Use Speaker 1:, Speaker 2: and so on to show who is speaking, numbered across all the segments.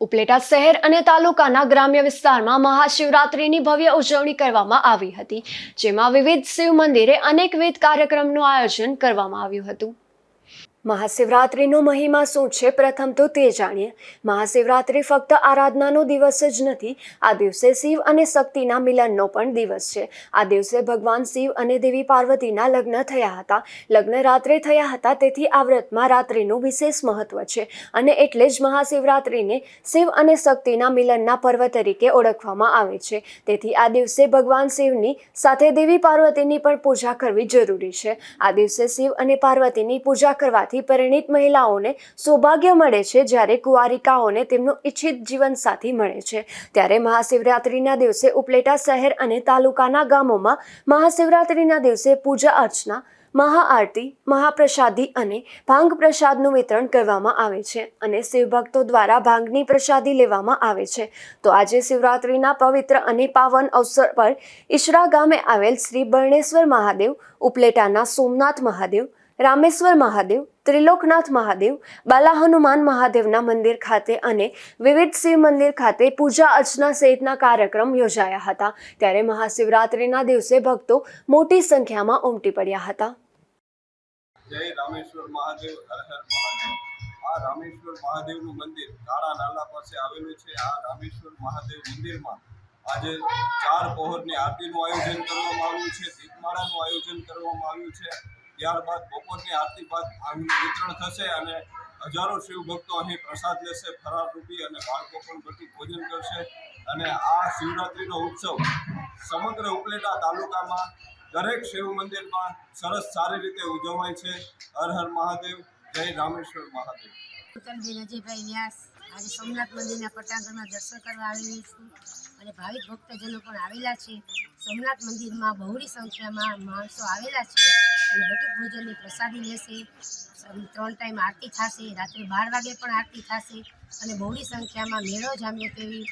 Speaker 1: ઉપલેટા શહેર અને તાલુકાના ગ્રામ્ય વિસ્તારમાં મહાશિવરાત્રિની ભવ્ય ઉજવણી કરવામાં આવી હતી, જેમાં વિવિધ શિવ મંદિરે અનેકવિધ કાર્યક્રમનું આયોજન કરવામાં આવ્યું હતું. મહાશિવરાત્રિનો મહિમા શું છે? પ્રથમ તો તે જાણીએ. મહાશિવરાત્રિ ફક્ત આરાધનાનો દિવસ જ નથી, આ દિવસે શિવ અને શક્તિના મિલનનો પણ દિવસ છે. આ દિવસે ભગવાન શિવ અને દેવી પાર્વતીના લગ્ન થયા હતા. લગ્ન રાત્રે થયા હતા, તેથી આ વ્રતમાં રાત્રિનું વિશેષ મહત્વ છે. અને એટલે જ મહાશિવરાત્રિને શિવ અને શક્તિના મિલનના પર્વ તરીકે ઓળખવામાં આવે છે. તેથી આ દિવસે ભગવાન શિવની સાથે દેવી પાર્વતીની પણ પૂજા કરવી જરૂરી છે. આ દિવસે શિવ અને પાર્વતીની પૂજા કરવાથી પરિણીત મહિલાઓને સૌભાગ્ય મળે છે જ્યારે કુંવારિકાઓને તેમનું ઈચ્છિત જીવનસાથી મળે છે. ત્યારે મહાશિવરાત્રિના દિવસે ઉપલેટા શહેર અને તાલુકાના ગામોમાં મહાશિવરાત્રિના દિવસે પૂજા અર્ચના, મહાઆરતી, મહાપ્રસાદી અને ભાંગ પ્રસાદનું વિતરણ કરવામાં આવે છે અને શિવભક્તો દ્વારા ભાંગની પ્રસાદી લેવામાં આવે છે. તો આજે શિવરાત્રિના પવિત્ર અને પાવન અવસર પર ઈશરા ગામે આવેલ શ્રી બરણેશ્વર મહાદેવ, ઉપલેટાના સોમનાથ મહાદેવ રામેશ્વર મહાદેવ, ત્રિલોકનાથ મહાદેવ બાલા હનુમાન મહાદેવના મંદિર ખાતે અને વિવિધ શિવ મંદિર ખાતે પૂજા અર્ચના સહિતના કાર્યક્રમ યોજાયા હતા. ત્યારે મહાશિવરાત્રિના દિવસે ભક્તો મોટી સંખ્યામાં ઉમટી પડ્યા હતા.
Speaker 2: આ રામેશ્વર મહાદેવનું મંદિર કાળા નાલા પાસે આવેલું છે. આ રામેશ્વર મહાદેવ મંદિરમાં આજે ચાર પહોરની આરતીનું આયોજન કરવામાં આવ્યું છે. દીપમાળાનું આયોજન કરવામાં આવ્યું છે. ત્યારબાદ બપોરની આરતી બાદ ભાંગનું વિતરણ થશે અને હજારો શિવ ભક્તો અહીં પ્રસાદ લેશે ફરાર રૂપી અને બાળકો પણ બધું ભોજન કરશે. અને આ શિવરાત્રિનો ઉત્સવ સમગ્ર ઉપલેટા તાલુકામાં દરેક શિવ મંદિરમાં સરસ સારી રીતે ઉજવાય છે. હર હર મહાદેવ. જય
Speaker 3: વ્યાસ, આજે સોમનાથ મંદિરના પટાંગણમાં દર્શન કરવા આવેલી છું. અને ભાવિક ભક્તજનો પણ આવેલા છે. સોમનાથ મંદિરમાં બહોળી સંખ્યામાં માણસો આવેલા છે. અને બટુક ભોજનની પ્રસાદી લેશે. ત્રણ ટાઈમ આરતી થશે. રાત્રે બાર વાગે પણ આરતી થશે. અને બહોળી સંખ્યામાં મેળો જામ્યો તેવી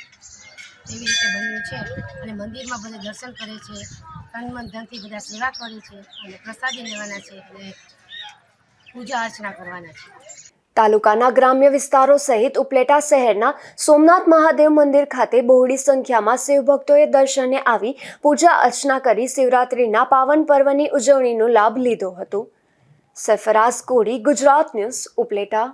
Speaker 3: તેવી રીતે બન્યું છે. અને મંદિરમાં બધા દર્શન કરે છે. તન મન ધનથી બધા સેવા કરે છે. અને પ્રસાદી લેવાના છે. અને પૂજા અર્ચના કરવાના છે.
Speaker 1: તાલુકાના ગ્રામ્ય વિસ્તારો સહિત ઉપલેટા શહેરના સોમનાથ મહાદેવ મંદિર ખાતે બહોળી સંખ્યામાં શિવભક્તોએ દર્શને આવી પૂજા અર્ચના કરી શિવરાત્રિના પાવન પર્વની ઉજવણીનો લાભ લીધો હતો. સરફરાઝ કોડી ગુજરાત ન્યૂઝ, ઉપલેટા.